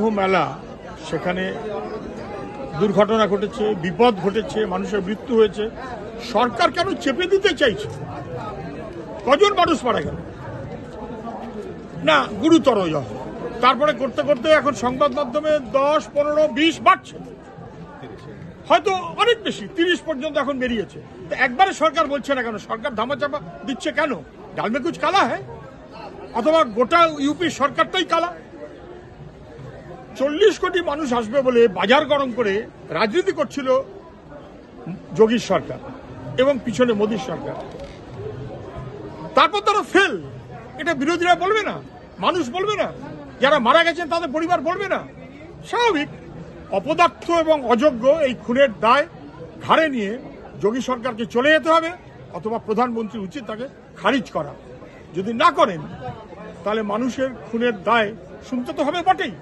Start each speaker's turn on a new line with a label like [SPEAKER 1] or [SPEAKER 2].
[SPEAKER 1] মেলা সেখানে দুর্ঘটনা ঘটেছে, বিপদ ঘটেছে, মানুষের মৃত্যু হয়েছে। সরকার কেন চেপে দিতে চাইছে? কজন মানুষ মারা গেল? না, গুরুতর যখন তারপরে করতে করতে এখন সংবাদ মাধ্যমে দশ, পনেরো, বিশ বাড়ছে। হয়তো অনেক বেশি, তিরিশ পর্যন্ত এখন বেরিয়েছে। তো একবারে সরকার বলছে না কেন? সরকার ধামাচাপা দিচ্ছে কেন? ডালমেকুচ কালা হ্যাঁ? অথবা গোটা ইউপি সরকারটাই কালা। চল্লিশ কোটি মানুষ আসবে বলে বাজার গরম করে রাজনীতি করছিল যোগীর সরকার এবং পিছনে মোদীর সরকার। তারপর তারা ফেল এটা বিরোধীরা বলবে না, মানুষ বলবে না, যারা মারা গেছেন তাদের পরিবার বলবে না। স্বাভাবিক, অপদার্থ এবং অযোগ্য এই খুনের দায় ঘাড়ে নিয়ে যোগী সরকারকে চলে যেতে হবে, অথবা প্রধানমন্ত্রী উচিত তাকে খারিজ করা। যদি না করেন, তাহলে মানুষের খুনের দায় শুনতে তো হবে বটেই।